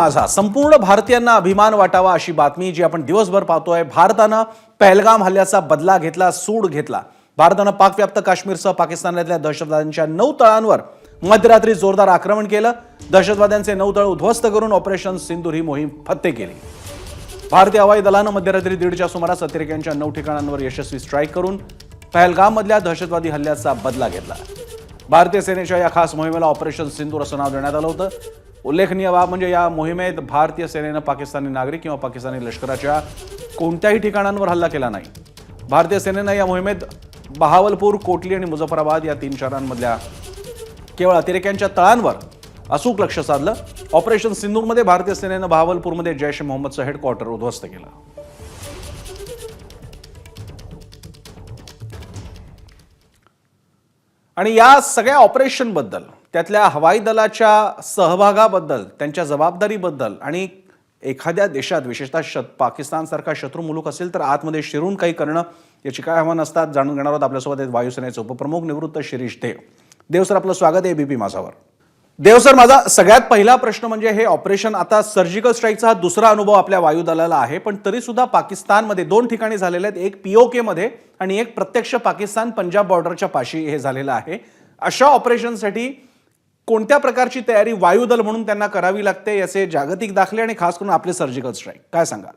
माझा. संपूर्ण भारतीयांना अभिमान वाटावा अशी बातमी जी आपण दिवसभर पाहतोय. भारतानं पहलगाम हल्ल्याचा बदला घेतला सूड घेतला. भारतानं पाकव्याप्त काश्मीरसह पाकिस्तानातल्या दहशतवाद्यांच्या नऊ तळांवर मध्यरात्री जोरदार आक्रमण केलं. दहशतवाद्यांचे नऊ तळ उद्ध्वस्त करून ऑपरेशन सिंदूर ही मोहीम फत्ते केली. भारतीय हवाई दलानं मध्यरात्री दीडच्या सुमारास अतिरेक्यांच्या नऊ ठिकाणांवर यशस्वी स्ट्राईक करून पहलगाममधल्या दहशतवादी हल्ल्याचा बदला घेतला. भारतीय सेनेच्या या खास मोहिमेला ऑपरेशन सिंदूर असं नाव देण्यात आलं होतं. उल्लेखनीय बाब म्हणजे या मोहिमेत भारतीय सेनेनं पाकिस्तानी नागरिक किंवा पाकिस्तानी लष्कराच्या कोणत्याही ठिकाणांवर हल्ला केला नाही. भारतीय सेनेनं या मोहिमेत बहावलपूर कोटली आणि मुझफ्फराबाद या तीन शहरांमधल्या केवळ अतिरेक्यांच्या तळांवर अचूक लक्ष साधलं. ऑपरेशन सिंधूरमध्ये भारतीय सेनेनं बहावलपूरमध्ये जैश ए मोहम्मदचं हेडक्वार्टर उद्ध्वस्त केलं. आणि या सगळ्या ऑपरेशनबद्दल त्यातल्या हवाई दलाच्या सहभागाबद्दल त्यांच्या जबाबदारीबद्दल आणि एखाद्या देशात विशेषतः शत पाकिस्तानसारखा शत्रू मुलूक असेल तर आतमध्ये शिरून काही करणं याची काय आव्हानं असतात जाणून घेणार आहोत आपल्यासोबत आहेत वायुसेनेचे उपप्रमुख निवृत्त शिरीष देव. देव सर आपलं स्वागत आहे बीपी माझावर. देव सर माझा सगळ्यात पहिला प्रश्न म्हणजे हे ऑपरेशन आता सर्जिकल स्ट्राईकचा हा दुसरा अनुभव आपल्या वायुदलाला आहे पण तरी सुद्धा पाकिस्तानमध्ये दोन ठिकाणी झालेले आहेत. एक पीओके मध्ये आणि एक प्रत्यक्ष पाकिस्तान पंजाब बॉर्डरच्या पाशी हे झालेलं आहे. अशा ऑपरेशनसाठी कोणत्या प्रकारची तयारी वायुदल म्हणून त्यांना करावी लागते याचे जागतिक दाखले आणि खास करून आपले सर्जिकल स्ट्राईक काय सांगाल?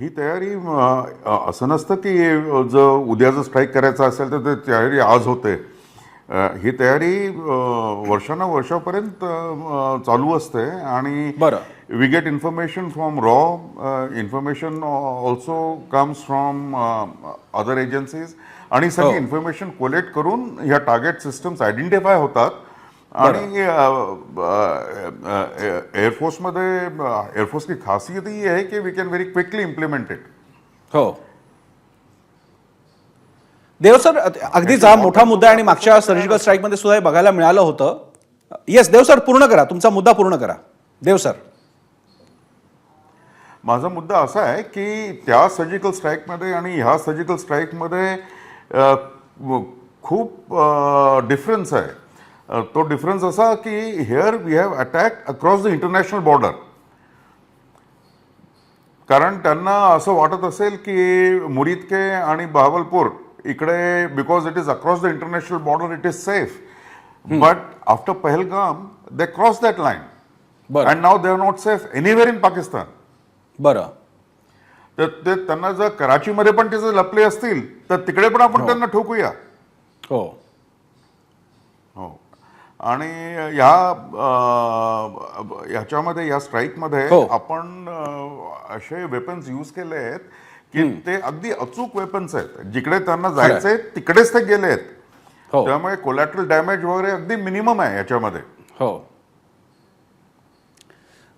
ही तयारी असं नसतं की जर उद्या जर स्ट्राईक करायचं असेल तर ते तयारी आज होते. ही तयारी अ, वर्षानुवर्षापर्यंत अ, चालू असते आणि बरं. We get information from raw information also comes from other agencies आणि सगळी इन्फॉर्मेशन कोलेक्ट करून ह्या टार्गेट सिस्टम्स आयडेंटिफाय होतात. आणि एअरफोर्समध्ये एअरफोर्स की खासियत ही आहे की we can very quickly implement it हो. देव सर अगदीच हा मोठा मुद्दा आणि मागच्या सर्जिकल स्ट्राईकमध्ये सुद्धा हे बघायला मिळालं होतं. येस देव सर पूर्ण करा. तुमचा मुद्दा पूर्ण करा. देव सर. माझा मुद्दा असा आहे की त्या सर्जिकल स्ट्राईकमध्ये आणि ह्या सर्जिकल स्ट्राईकमध्ये खूप डिफरन्स आहे. तो डिफरन्स असा की here we have attack across the international border कारण त्यांना असं वाटत असेल की मुरिदके आणि बहावलपूर इकडे because it is across the international border it is safe but after Pahalgam they cross that line बरं. And now they are not safe anywhere in Pakistan बरं. तर ते त्यांना जर कराचीमध्ये पण ते जर लपले असतील तर तिकडे पण आपण त्यांना ठोकूया. हो. हो. आणि ह्या ह्याच्यामध्ये या स्ट्राईकमध्ये हो. आपण असे वेपन्स यूज केले आहेत की ते अगदी अचूक वेपन्स आहेत. जिकडे त्यांना जायचंय तिकडेच ते गेले आहेत हो. त्यामुळे कोलॅटरल डॅमेज वगैरे अगदी मिनिमम आहे याच्यामध्ये. हो.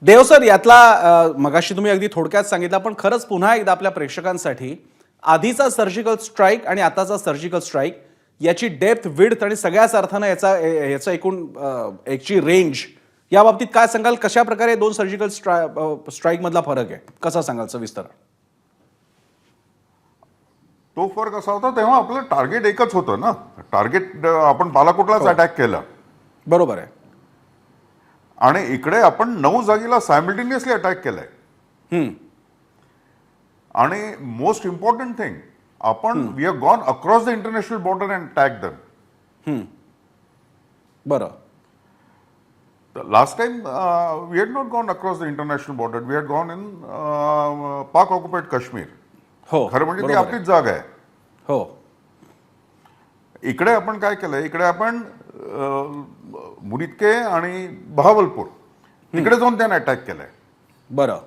देव सर यातला मगाशी तुम्ही अगदी थोडक्यात सांगितलं पण खरंच पुन्हा एकदा आपल्या प्रेक्षकांसाठी आधीचा सर्जिकल स्ट्राईक आणि आताचा सर्जिकल स्ट्राईक याची डेप्थ विड्थ आणि सगळ्याच अर्थानं याचा याचा एकूण एकची रेंज या बाबतीत काय सांगाल? कशा प्रकारे दोन सर्जिकल स्ट्राईक मधला फरक आहे? कसा सांगाल सविस्तर तो फरक असा होता तेव्हा आपलं टार्गेट एकच होतं ना. टार्गेट आपण बालाकोटलाच अटॅक केला. बरोबर आहे. आणि इकडे आपण नऊ जागेला सायमल्टेनियसली अटॅक केलाय. हम्म, आणि मोस्ट इम्पॉर्टंट थिंग आपण we have gone across the international border and attack them बरं. Last time we had not gone across the international border we had gone in Pak occupied Kashmir हो खरं म्हणजे ती. आपलीच जागा आहे. हो. इकडे आपण काय केलंय? इकडे आपण मुरिदके आणि बहावलपूर. तिकडे जाऊन त्याने अटॅक केलाय. बरं.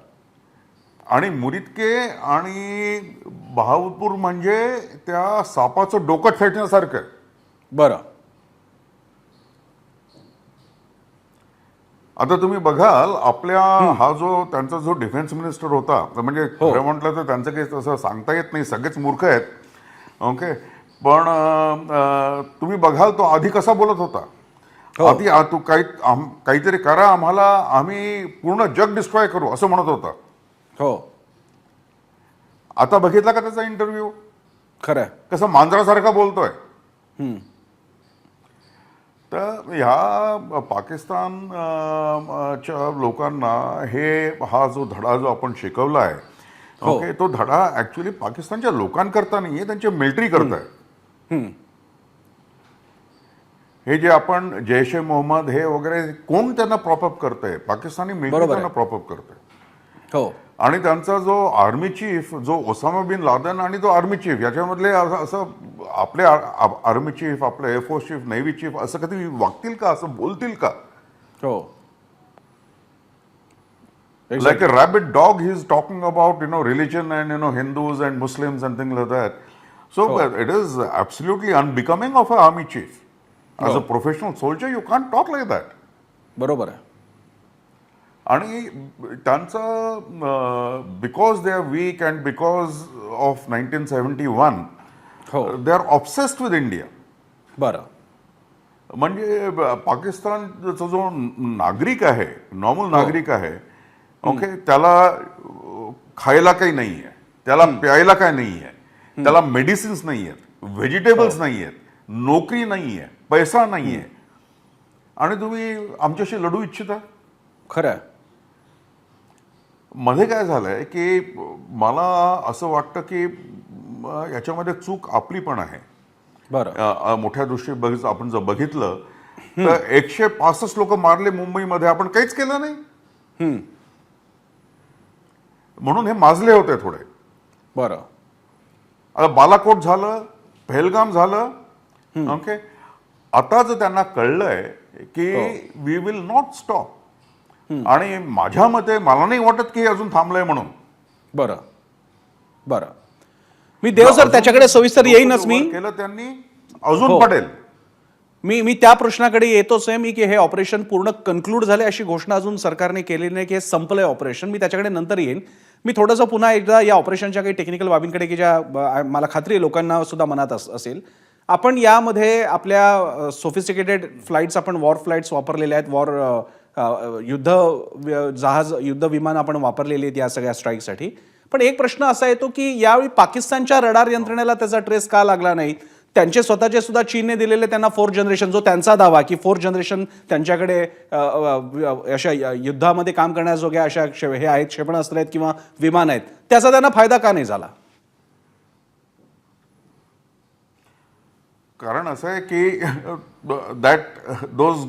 आणि मुरिदके आणि बहावलपूर म्हणजे त्या सापाचं डोकं फेटण्यासारखं. बरं. आता तुम्ही बघाल आपल्या हा. जो त्यांचा जो डिफेन्स मिनिस्टर होता म्हणजे खरं म्हटलं तर त्यांचं काही तसं सांगता येत नाही सगळेच मूर्ख आहेत. ओके. पण तुम्ही बघाल तो आधी कसा बोलत होता? आधी आ- तू काही आम- काहीतरी करा आम्हाला आम्ही पूर्ण जग डिस्ट्रॉय करू असं म्हणत होता. हो. आता बघितला का त्याचा इंटरव्ह्यू खरं आहे. कसं मांजरासारखा बोलतोय. तर ह्या पाकिस्तान अं, अं, च्या लोकांना हे हा जो धडा जो आपण शिकवला आहे हो. ओके तो धडा ऍक्च्युली पाकिस्तानच्या लोकांकरता नाहीये त्यांच्या मिलिटरी करता आहे हम्म. हे जे आपण जैश ए मोहम्मद हे वगैरे कोण त्यांना प्रॉपअप करतंय? पाकिस्तानी मिलिटरी. त्यांना प्रॉपअप करतंय. हो. आणि त्यांचा जो आर्मी चीफ जो ओसामा बिन लादन आणि जो आर्मी चीफ याच्यामधले असं आपले आर्मी चीफ आपले air force chief navy chief असं कधी वागतील का? असं बोलतील का? हो. Like a rabid dog he's talking about you know religion and you know hindus and muslims and things like that. So Oh. uh, it is absolutely unbecoming of an army Oh. a professional soldier you can't talk like that. बरोबर आहे. आणि त्यांचं because they are weak and because of nineteen seventy one हो. They are obsessed with India बरं. म्हणजे पाकिस्तानचा जो नागरिक आहे नॉर्मल नागरिक आहे ओके त्याला अ, खायला काही नाही आहे त्याला प्यायला काय नाही आहे त्याला मेडिसिन्स नाही आहेत व्हेजिटेबल्स नाही आहेत नोकरी नाही आहे पैसा नाही आहे आणि तुम्ही आमच्याशी लढू इच्छिता? खरं. मध्ये काय झालंय की मला असं वाटतं की याच्यामध्ये चूक आपली पण आहे. बरं. मोठ्या दृष्टी बघित आपण जर बघितलं तर एकशे पासष्ट लोक मारले मुंबईमध्ये. आपण काहीच केलं नाही. हम्म. म्हणून हे माजले होते थोडे. बरं. आता बालाकोट झालं पहलगाम झालं ओके आता जर त्यांना कळलंय की वी विल नॉट स्टॉप आणि माझ्या मते मला नाही वाटत की अजून थांबलंय म्हणून. बरं. बरं. मी देव सर त्याच्याकडे सविस्तर येईनच मी. केलं त्यांनी अजून हो. पडेल. मी मी त्या प्रश्नाकडे येतोच आहे. मी की हे ऑपरेशन पूर्ण कन्क्लूड झाले अशी घोषणा अजून सरकारने केलेली नाही की हे संपलंय ऑपरेशन मी त्याच्याकडे नंतर येईन. मी थोडंसं पुन्हा एकदा या ऑपरेशनच्या काही टेक्निकल बाबींकडे की ज्या मला खात्री आहे लोकांना सुद्धा मनात अस असेल. आपण यामध्ये आपल्या सोफिस्टिकेटेड फ्लाईट्स आपण वॉर फ्लाईट्स वापरलेल्या आहेत. वॉर युद्ध जहाज युद्ध विमान आपण वापरलेली आहेत या सगळ्या स्ट्राईकसाठी पण एक प्रश्न असा येतो की यावेळी पाकिस्तानच्या रडार यंत्रणेला त्याचा ट्रेस का लागला नाही? त्यांचे स्वतःचे सुद्धा चीनने दिलेले त्यांना फोर्थ जनरेशन जो त्यांचा दावा की फोर्थ जनरेशन त्यांच्याकडे अशा युद्धामध्ये काम करण्याजोग्या अशा हे आहेत क्षेपणास्त्र आहेत किंवा विमान आहेत. त्याचा त्यांना फायदा का नाही झाला? कारण असं आहे की that those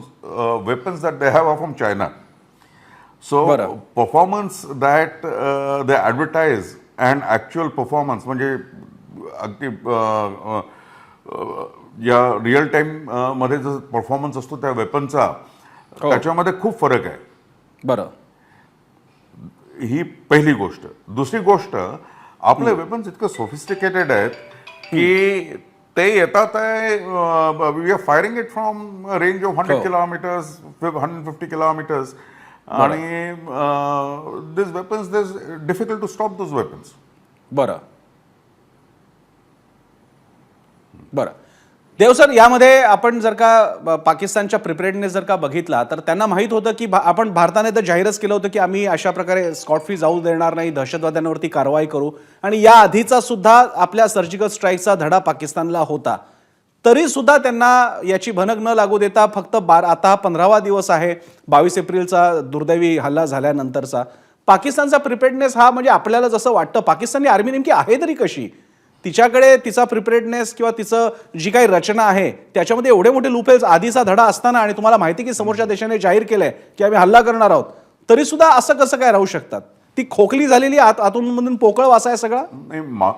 weapons that they have from China so. Performance that they advertise and actual performance म्हणजे अगदी अ, अ, अ, या रिअल टाईममध्ये जो परफॉर्मन्स असतो त्या वेपनचा हो. त्याच्यामध्ये खूप फरक आहे. बरं. ही पहिली गोष्ट. दुसरी गोष्ट आपले वेपन्स इतकं सोफिस्टिकेटेड आहेत की ते येतात आहे we are firing it from range of. Hundred kilometres hundred fifty kilometres आणि this weapons this difficult to stop those weapons बरं. बरं. देव सर यामध्ये आपण जर का पाकिस्तानच्या प्रिपेरेडनेस जर का बघितला तर त्यांना माहीत होतं की भा- आपण भारताने तर जाहीरच केलं होतं की आम्ही अशा प्रकारे स्कॉट जाऊ देणार नाही दहशतवाद्यांवरती कारवाई करू. आणि या आधीचा सुद्धा आपल्या सर्जिकल स्ट्राईकचा धडा पाकिस्तानला होता. तरी सुद्धा त्यांना याची भनक न लागू देता फक्त बार आता पंधरावा दिवस आहे. बावीस एप्रिलचा दुर्दैवी हल्ला झाल्यानंतरचा. पाकिस्तानचा प्रिपेडनेस हा म्हणजे आपल्याला जसं वाटतं पाकिस्तानी आर्मी नेमकी आहे तरी कशी? तिच्याकडे तिचा प्रिपेअर्डनेस किंवा तिचं जी काही रचना आहे त्याच्यामध्ये एवढे मोठे लुपेल्स आधीचा धडा असताना आणि तुम्हाला माहिती की समोरच्या देशाने जाहीर केलंय की आम्ही हल्ला करणार आहोत तरी सुद्धा असं कसं काय राहू शकतात? ती खोकली झालेली आत आतून मधून पोकळ वासा आहे सगळा? नाही मा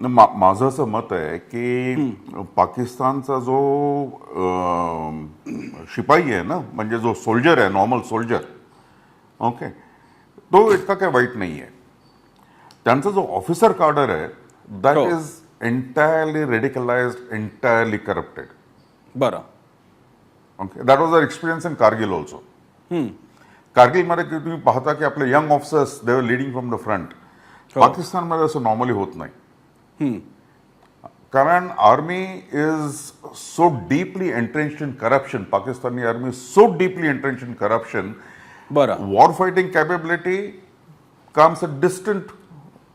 मा- माझं असं मत आहे की पाकिस्तानचा जो शिपाई आहे ना म्हणजे जो सोल्जर आहे नॉर्मल सोल्जर ओके तो इतका काही वाईट नाही आहे त्यांचा जो ऑफिसर कार्डर आहे that. Is entirely radicalize entirely corrupted बरं. Okay that was uh experience in Kargil also कारगिलमध्ये तुम्ही पाहता की आपले यंग ऑफिसर्स दे वर लिडिंग फ्रॉम द फ्रंट पाकिस्तानमध्ये असं नॉर्मली होत नाही. कारण army is so deeply entrenched in corruption Pakistani army so deeply entrenched in corruption बरं. War fighting capability comes a distant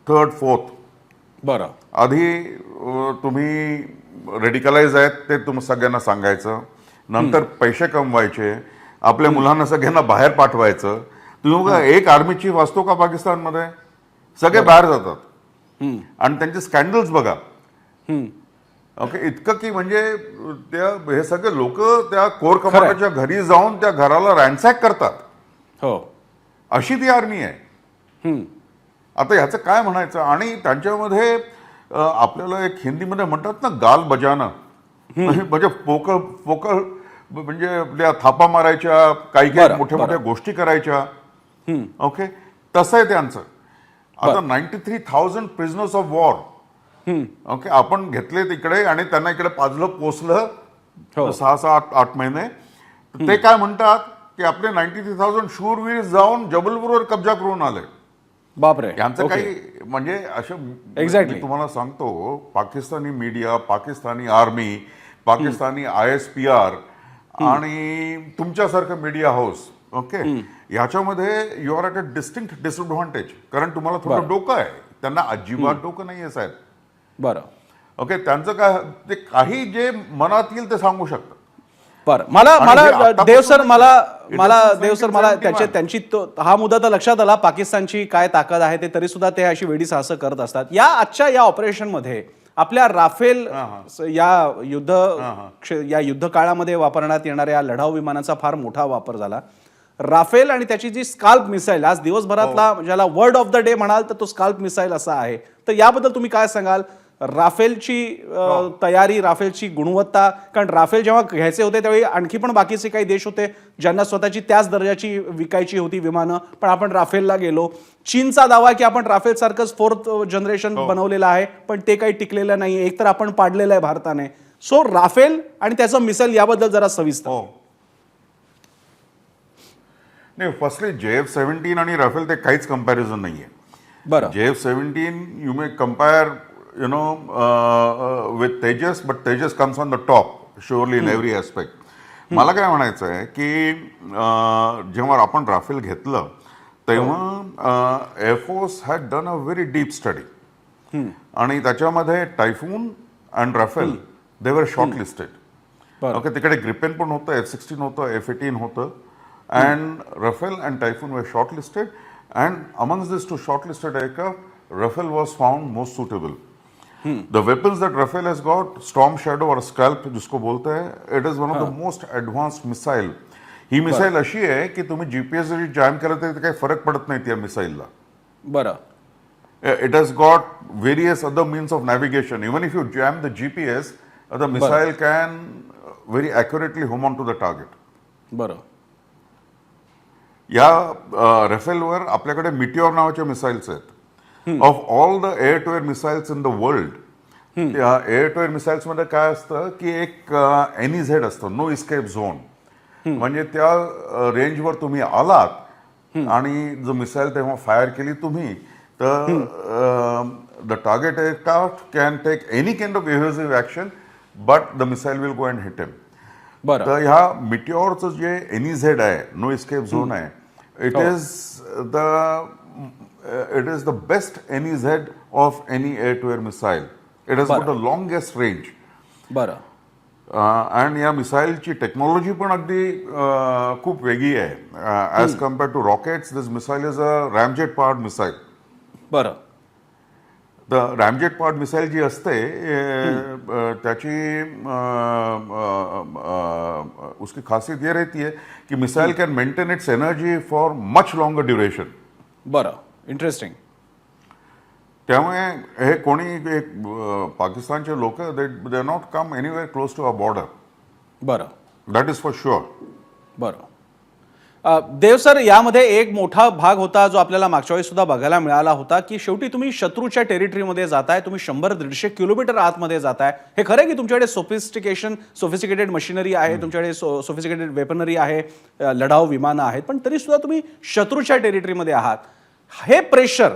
third fourth बरं. आधी तुम्ही रेडिकलाइज आहेत ते तुम सगळ्यांना सांगायचं. नंतर पैसे कमवायचे. आपल्या मुलांना सगळ्यांना बाहेर पाठवायचं. तुम्ही बघा एक आर्मी चीफ असतो का पाकिस्तानमध्ये? सगळे बाहेर जातात. आणि त्यांचे स्कॅन्डल्स बघा. ओके इतकं की म्हणजे त्या हे सगळे लोक त्या कोर कमांडरच्या घरी जाऊन त्या घराला रॅन्सॅक करतात. हो. अशी ती आर्मी आहे. आता ह्याचं काय म्हणायचं? आणि त्यांच्यामध्ये आपल्याला एक हिंदीमध्ये म्हणतात ना गाल बजाना. म्हणजे पोकळ पोकळ म्हणजे आपल्या थापा मारायच्या काही काही मोठ्या मोठ्या गोष्टी करायच्या. ओके? तसं आहे त्यांचं. आता ninety three thousand prisoners of war okay? आपण घेतले तिकडे आणि त्यांना इकडे पाजलं हो. पोचलं सहा सहा आठ आठ महिने ते काय म्हणतात की आपले नाईन्टी थ्री थाउजंड शूरवीर जाऊन जबलपूरवर कब्जा करून आले. बापरे. यांचं. काही म्हणजे असं. मी तुम्हाला सांगतो Pakistani media Pakistani army Pakistani I S P R आणि तुमच्यासारखं मीडिया हाऊस ओके? याच्यामध्ये you are at a distinct disadvantage कारण तुम्हाला थोडं. डोकं आहे. त्यांना अजिबात डोकं नाही आहे साहेब. बरं. ओके? त्यांचं काय ते काही जे मनात येईल ते सांगू शकतात. बरं मला हे मला देव सर मला it मला is देव सर मला 1971. त्याचे तो हा मुद्दा तर लक्षात आला. पाकिस्तानची काय ताकद आहे ते तरी सुद्धा ते अशी वेडी साहसं करत असतात. या आजच्या या ऑपरेशनमध्ये आपल्या राफेल या युद्ध या युद्ध काळामध्ये वापरण्यात येणाऱ्या लढाऊ विमानाचा फार मोठा वापर झाला. राफेल आणि त्याची जी स्काल्प मिसाईल आज दिवसभरातला ज्याला वर्ड ऑफ द डे म्हणाल तर तो स्काल्प मिसाईल असा आहे. तर याबद्दल तुम्ही काय सांगाल? राफेलची अ, तयारी राफेलची गुणवत्ता कारण राफेल जेव्हा घ्यायचे होते त्यावेळी आणखी पण बाकीचे काही देश होते ज्यांना स्वतःची त्याच दर्जाची विकायची होती विमानं पण आपण राफेलला गेलो. चीनचा दावा की आपण राफेल सारखंच फोर्थ जनरेशन बनवलेलं आहे पण ते काही टिकलेलं नाही एक तर आपण पाडलेलं आहे भारताने. सो राफेल आणि त्याचं मिसाईल याबद्दल जरा सविस्तर. हो. नाही फर्स्टली जे एफ सेव्हन्टीन आणि राफेल ते काहीच कंपॅरिझन नाही आहे बरं JF 17, you may compare, you know, uh, uh, with Tejas, but Tejas comes on the top, surely in every aspect. मला काय म्हणायचं आहे की अं, जेव्हा आपण राफेल घेतलं तेव्हा air force had done a very deep study आणि त्याच्यामध्ये Typhoon and Rafale they were short listed बरं. ओके तिकडे ग्रिपेन पण होतं एफ सिक्स्टीन होतं एफ एटीन होतं. अँड रफेल अँड टायफून वर short listed and amongst this two short listed aircraft Rafale was found most suitable the weapons that Rafale has got Storm Shadow और SCALP जिसको बोलते हैं it is one of the most advanced missile he missile अशी आहे की तुम्ही GPS जरी jam केलं तरी काही फरक पडत नाही त्या मिसाईलला बरं. It has got various other means of navigation. Even if you jam the GPS, uh, the missile can uh, very accurately home on to the target. बरं. या रेफेलवर आपल्याकडे मिटिओर नावाचे मिसाईल्स आहेत. Of all the air to air missiles in the world air to air मिसाईल्समध्ये काय असतं की एक N E Z असतं नो इस्केप झोन म्हणजे त्या रेंजवर तुम्ही आलात आणि जो मिसाईल तेव्हा फायर केली तुम्ही तर the target aircraft can take any kind of evasive action but the missile will go and hit बरं. तर ह्या मिटिओरचं जे एनी झेड आहे नो इस्केप झोन आहे it is the it is the best N E Z of any air to air missile it is the longest range बरं and या मिसाईलची टेक्नॉलॉजी पण अगदी अं, खूप वेगळी आहे. As compare to rockets this missile is a ramjet powered missile बरं द रॅमजेट पॉड मिसाईल जी असते अ, अ, त्याची उसकी खासियत ये रहती है कि missile can maintain its energy for much longer duration बरं इंटरेस्टिंग त्यामुळे हे कोणी एक पाकिस्तानचे लोक they they not come anywhere close to a border बरं. दॅट इज फॉर शुअर बरं. देव सर यामध्ये एक मोठा भाग होता जो आपल्याला मागच्या वेळी सुद्धा बघायला मिळाला होता की शेवटी तुम्ही शत्रूच्या टेरिटरीमध्ये जाताय तुम्ही शंभर दीडशे किलोमीटर आतमध्ये जाताय. हे खरं की तुमच्याकडे सोफिस्टिकेशन सोफिस्टिकेटेड मशिनरी आहे तुमच्याकडे सोफिस्टिकेटेड वेपनरी आहे लढाऊ विमानं आहेत पण तरी सुद्धा तुम्ही शत्रूच्या टेरिटरीमध्ये आहात. हे प्रेशर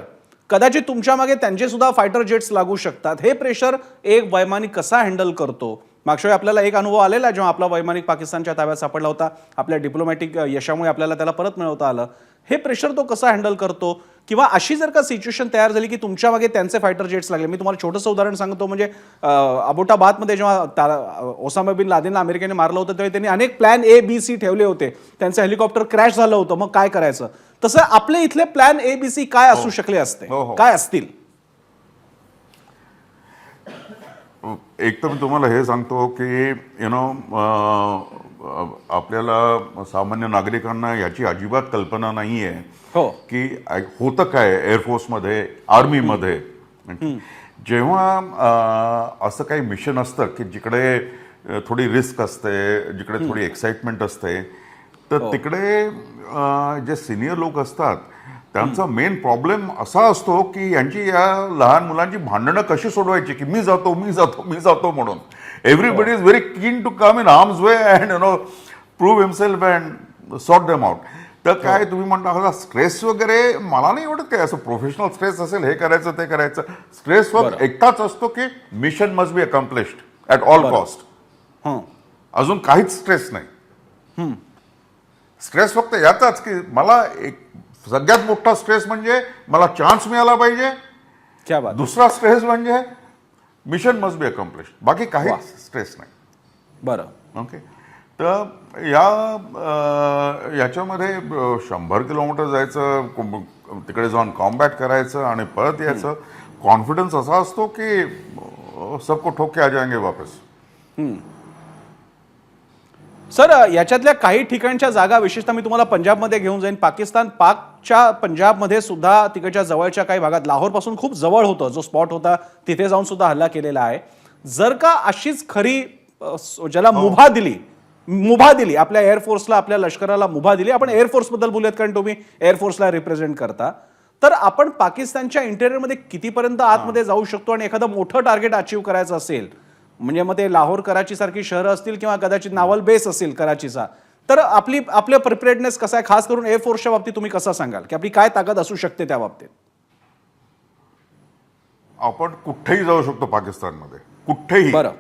कदाचित तुमच्या मागे त्यांचे सुद्धा फायटर जेट्स लागू शकतात. हे प्रेशर एक वैमानिक कसा हँडल करतो? मागच्या आपल्याला एक अनुभव आलेला जेव्हा आपला वैमानिक पाकिस्तानच्या ताब्यात सापडला होता आपल्या डिप्लोमॅटिक यशामुळे आपल्याला त्याला परत मिळवता आलं. हे प्रेशर तो कसा हँडल करतो? किंवा अशी जर का सिच्युएशन तयार झाली की तुमच्या मागे त्यांचे फायटर जेट्स लागले मी तुम्हाला छोटंसं उदाहरण सांगतो म्हणजे अबोटाबादमध्ये जेव्हा ओसामा बिन लादेनला अमेरिकेने मारलं होतं तेव्हा त्यांनी अनेक प्लॅन ए बी सी ठेवले होते. त्यांचं हेलिकॉप्टर क्रॅश झालं होतं मग काय करायचं? तसं आपले इथले प्लॅन ए बी सी काय असू शकले असते? हो, हो. काय असतील? एक तर मी तुम्हाला हे सांगतो की यु नो आपल्याला सामान्य नागरिकांना याची अजिबात कल्पना नाही आहे हो. की होतं काय एअरफोर्समध्ये आर्मीमध्ये जेव्हा असं काही मिशन असतं की जिकडे थोडी रिस्क असते जिकडे थोडी एक्साइटमेंट असते तर तिकडे अ, जे सिनियर लोक असतात त्यांचा मेन प्रॉब्लेम असा असतो की यांची या लहान मुलांची भांडणं कशी सोडवायची की मी जातो मी जातो मी जातो म्हणून. Everybody is very keen to come in arms way and you know prove himself and sort them out तर काय तुम्ही म्हणता हा स्ट्रेस वगैरे मला नाही एवढं काय? असं प्रोफेशनल स्ट्रेस असेल हे करायचं ते करायचं. स्ट्रेस फक्त एकटाच असतो की mission must be accomplished at all cost हं. अजून काहीच स्ट्रेस नाही. स्ट्रेस फक्त याचाच की मला एक सगळ्यात मोठा स्ट्रेस म्हणजे मला चान्स मिळाला पाहिजे. क्या बात दुसरा स्ट्रेस म्हणजे मिशन मस्ट बी अकम्प्लिश्ड बाकी काहीच स्ट्रेस नाही. बरं. ओके तर या याच्यामध्ये शंभर किलोमीटर जायचं तिकडे जाऊन कॉम्बॅट करायचं आणि परत यायचं कॉन्फिडन्स असा असतो की सबको ठोक के आ जाएंगे वापस. सर याच्यातल्या काही ठिकाणच्या जागा विशेषतः मी तुम्हाला पंजाबमध्ये घेऊन जाईन. पाकिस्तान पाकच्या पंजाबमध्ये सुद्धा तिकडच्या जवळच्या काही भागात लाहोरपासून खूप जवळ होतं जो स्पॉट होता तिथे जाऊन सुद्धा हल्ला केलेला आहे. जर का अशीच खरी ज्याला मुभा दिली मुभा दिली आपल्या एअरफोर्सला आपल्या लष्कराला मुभा दिली आपण एअरफोर्सबद्दल बोलूयात कारण तुम्ही एअरफोर्सला रिप्रेझेंट करता. तर आपण पाकिस्तानच्या इंटेरियरमध्ये कितीपर्यंत आतमध्ये जाऊ शकतो आणि एखादं मोठं टार्गेट अचीव्ह करायचं असेल म्हणजे मग ते लाहोर कराची सारखी शहरं असतील किंवा कदाचित नावल बेस असेल कराचीचा. तर आपली आपलं प्रिपेअर्डनेस कसं आहे? खास करून एअरफोर्सच्या बाबतीत तुम्ही कसं सांगाल? की आपली काय ताकद असू शकते त्या बाबतीत? आपण कुठेही जाऊ शकतो पाकिस्तानमध्ये. कुठेही. बरं.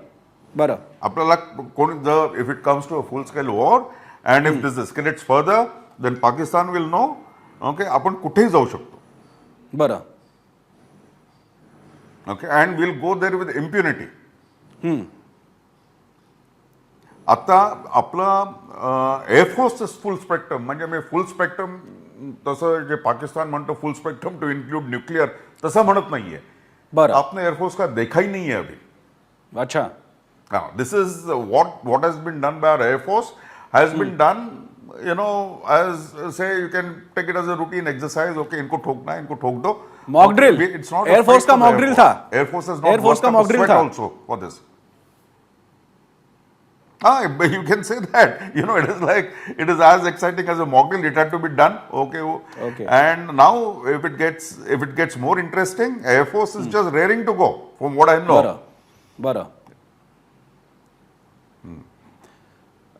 बरं. आपल्याला कोणी जर if it comes to a full scale war and if this escalates further then Pakistan will no okay आपण कुठेही जाऊ शकतो. बरं. Okay and will go there with impunity hmm. आता आपला एअरफोर्सचं फुल स्पेक्ट्रम फुल स्पेक्ट्रम तसं जे पाकिस्तान म्हणतो full spectrum to include nuclear तसं म्हणत नाहीये. बरं. आपण एअरफोर्स का देखाही नाही आहे अभि. अच्छा. हा this is what what has been done by our air force been done you know as say you can take it as a routine exercise okay इनको ठोकना इनको ठोक दो. Mock it's not air force का mock था. Air force is का mock था. Also for this Ah, you can say that. You know, it is like it is as exciting as a mogul. It had to be done. Okay. Oh. Okay. And now, if it gets if it gets more interesting, Air Force is hmm. just raring to go. From what I know. Bara. Bara.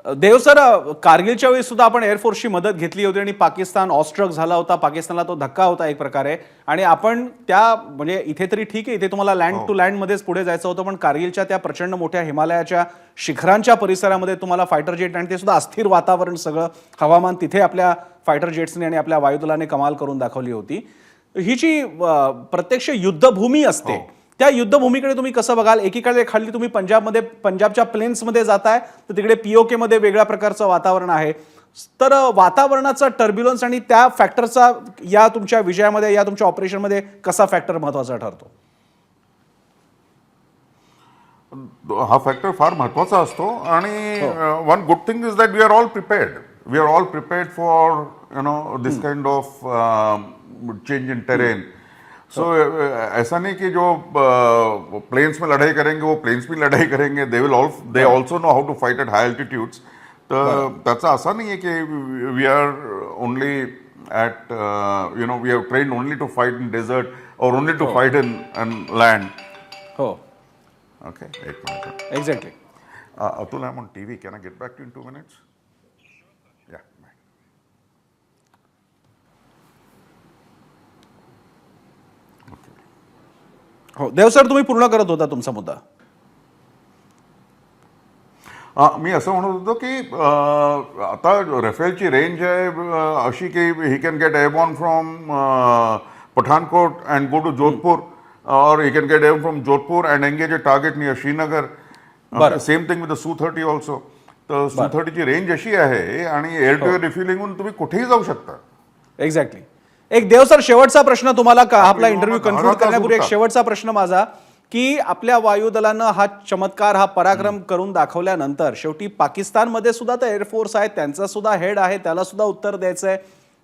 Dev sir कारगिलच्या वेळी सुद्धा आपण एअरफोर्सची मदत घेतली होती आणि Pakistan awestruck झाला होता. पाकिस्तानला तो धक्का होता एक प्रकारे. आणि आपण त्या म्हणजे इथे तरी ठीक आहे इथे तुम्हाला लँड टू लँडमध्येच पुढे जायचं होतं पण कारगिलच्या त्या प्रचंड मोठ्या हिमालयाच्या शिखरांच्या परिसरामध्ये तुम्हाला फायटर जेट आणि ते सुद्धा अस्थिर वातावरण सगळं हवामान तिथे आपल्या फायटर जेट्सने आणि आपल्या वायुदलाने कमाल करून दाखवली होती. ही जी प्रत्यक्ष युद्धभूमी असते. त्या युद्धभूमीकडे तुम्ही कसं बघाल? एकीकडे खाली तुम्ही पंजाबमध्ये पंजाबच्या प्लेन्समध्ये जाताय तर तिकडे पीओके मध्ये वेगळ्या प्रकारचं वातावरण आहे. तर वातावरणाचा टर्ब्युलन्स आणि त्या फॅक्टरचा या तुमच्या विजयामध्ये या तुमच्या ऑपरेशनमध्ये कसा फॅक्टर महत्त्वाचा ठरतो? हा फॅक्टर फार महत्त्वाचा असतो आणि one good thing is that we are all prepared we are all prepared for you know this kind of change in terrain so ऐसा नहीं कि जो प्लेन्स में लड़ाई करेंगे वो प्लेन्स में लड़ाई करेंगे. They will all they also know how to fight at high altitudes तर त्याचा असा नाही आहे की we are only at you know we have train only to fight in desert और only to fight in in land हो okay एक minute exactly Uh, Atul, I'm on TV. Can I get back to you in two हो Dev sir तुम्ही पूर्ण करत होता तुमचा मुद्दा. मी असं म्हणत होतो की आता रफेलची रेंज आहे अशी की he can get airborne from Pathankot and go to Jodhpur और he can get air from Jodhpur and engage a target near Srinagar. Same thing with the Su thirty also तर सू थर्टीची रेंज अशी आहे आणि air to air रिफ्युलिंगहून तुम्ही कुठेही जाऊ शकता. Exactly एक देव सर शेवटचा प्रश्न तुम्हाला का आपला इंटरव्ह्यू दहा कन्क्लूड तास करण्यापूर्वी एक. शेवटचा प्रश्न माझा की आपल्या वायुदलानं हा चमत्कार हा पराक्रम करून दाखवल्यानंतर शेवटी पाकिस्तानमध्ये सुद्धा तर एअरफोर्स आहे त्यांचा सुद्धा हेड आहे त्याला सुद्धा उत्तर द्यायचं आहे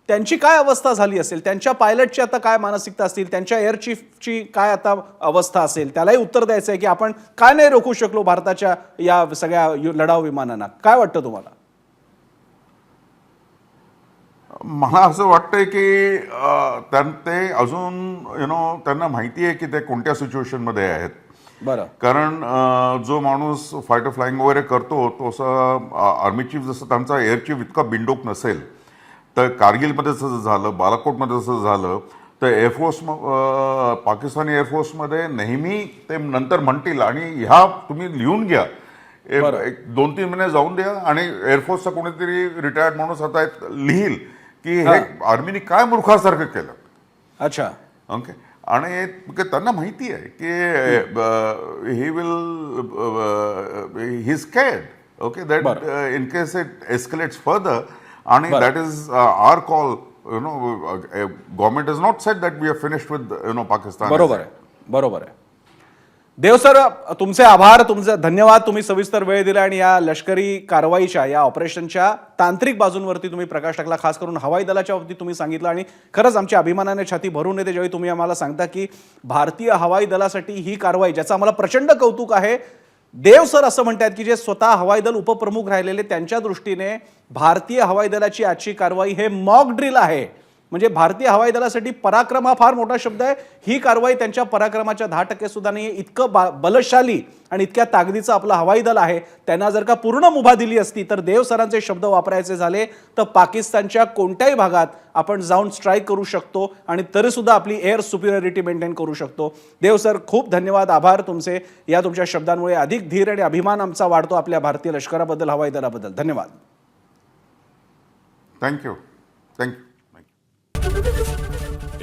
त्यांची काय अवस्था झाली असेल? त्यांच्या पायलटची आता काय मानसिकता असतील? त्यांच्या एअर चीफची काय आता अवस्था असेल? त्यालाही उत्तर द्यायचं आहे की आपण काय नाही रोखू शकलो भारताच्या या सगळ्या लढाऊ विमानांना? काय वाटतं तुम्हाला? मला असं वाटतंय की त्यां ते अजून यु नो त्यांना माहिती आहे की ते कोणत्या सिच्युएशनमध्ये आहेत. बरं. कारण जो माणूस फायटर फ्लाइंग वगैरे करतो तो असं आर्मी चीफ जसं त्यांचा एअर चीफ इतका बिंडोक नसेल तर कारगिलमध्ये जसं झालं बालाकोटमध्ये जसं झालं तर एअरफोर्स पाकिस्तानी एअरफोर्समध्ये नेहमी ते नंतर म्हणतील आणि ह्या तुम्ही लिहून घ्या. एक एक दोन तीन महिने जाऊन द्या आणि एअरफोर्सचा कोणीतरी रिटायर्ड माणूस आता लिहील. की हे आर्मीने काय मूर्खासारखं केलं? अच्छा. ओके. आणि त्यांना माहिती आहे की he will he scared okay that in case it escalates further आणि that is our call you know government is not set that we are finished with you know Pakistan बरोबर आहे. बरोबर आहे. देव सर तुमचे आभार तुमचे धन्यवाद. तुम्ही सविस्तर वेळ दिला आणि या लष्करी कारवाईच्या या ऑपरेशनच्या तांत्रिक बाजूंवरती तुम्ही प्रकाश टाकला खास करून हवाई दलाच्या बाबतीत तुम्ही सांगितलं आणि खरंच आमच्या अभिमानाने छाती भरून येते ज्यावेळी तुम्ही आम्हाला सांगता की भारतीय हवाई दलासाठी ही कारवाई ज्याचं आम्हाला प्रचंड कौतुक आहे देव सर असं म्हणतात की जे स्वतः हवाई दल उपप्रमुख राहिलेले त्यांच्या दृष्टीने भारतीय हवाई दलाची आजची कारवाई हे मॉक ड्रिल आहे. म्हणजे भारतीय हवाई दलासाठी पराक्रम हा फार मोठा शब्द आहे. ही कारवाई त्यांच्या पराक्रमाच्या दहा टक्के सुद्धा नाही इतकं बा बलशाली आणि इतक्या ताकदीचं आपलं हवाई दल आहे. त्यांना जर का पूर्ण मुभा दिली असती तर देव सरांचे शब्द वापरायचे झाले तर पाकिस्तानच्या कोणत्याही भागात आपण जाऊन स्ट्राईक करू शकतो आणि तरीसुद्धा आपली एअर सुपिरियरिटी मेंटेन करू शकतो. देव सर खूप धन्यवाद आभार तुमचे. या तुमच्या शब्दांमुळे अधिक धीर आणि अभिमान आमचा वाढतो आपल्या भारतीय लष्कराबद्दल हवाई दलाबद्दल. धन्यवाद. Thank you thank you